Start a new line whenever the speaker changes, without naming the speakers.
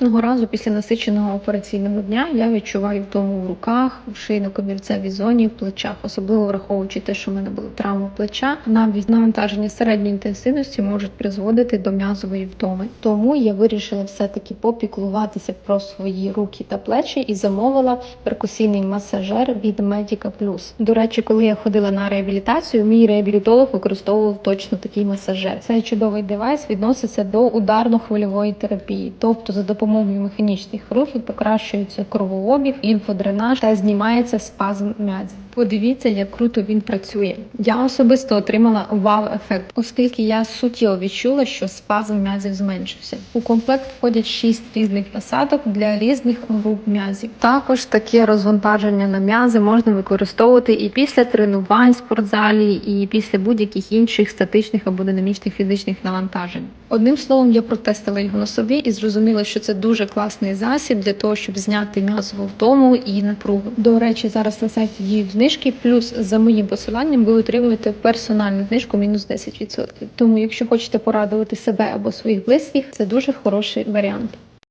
Кожного разу після насиченого операційного дня я відчуваю втому в руках, в шийно-комірцевій зоні, в плечах, особливо враховуючи те, що в мене була травма плеча. Навіть навантаження середньої інтенсивності можуть призводити до м'язової втоми. Тому я вирішила все-таки попіклуватися про свої руки та плечі і замовила перкусійний масажер від Medica Plus. До речі, коли я ходила на реабілітацію, мій реабілітолог використовував точно такий масажер. Цей чудовий девайс відноситься до ударно-хвильової терапії, тобто за допомогою механічних рухів покращується кровообіг, інфодренаж та знімається спазм м'язів. Подивіться, як круто він працює. Я особисто отримала вау-ефект, оскільки я суттєво відчула, що спазм м'язів зменшився. У комплект входять 6 різних насадок для різних груп м'язів. Також таке розвантаження на м'язи можна використовувати і після тренувань в спортзалі, і після будь-яких інших статичних або динамічних фізичних навантажень. Одним словом, я протестила його на собі і зрозуміла, що це дуже класний засіб для того, щоб зняти м'язову втому і напругу. До речі, зараз на сайті діють знижки, плюс за моїм посиланням ви отримуєте персональну знижку мінус 10%. Тому, якщо хочете порадувати себе або своїх близьких, це дуже хороший варіант.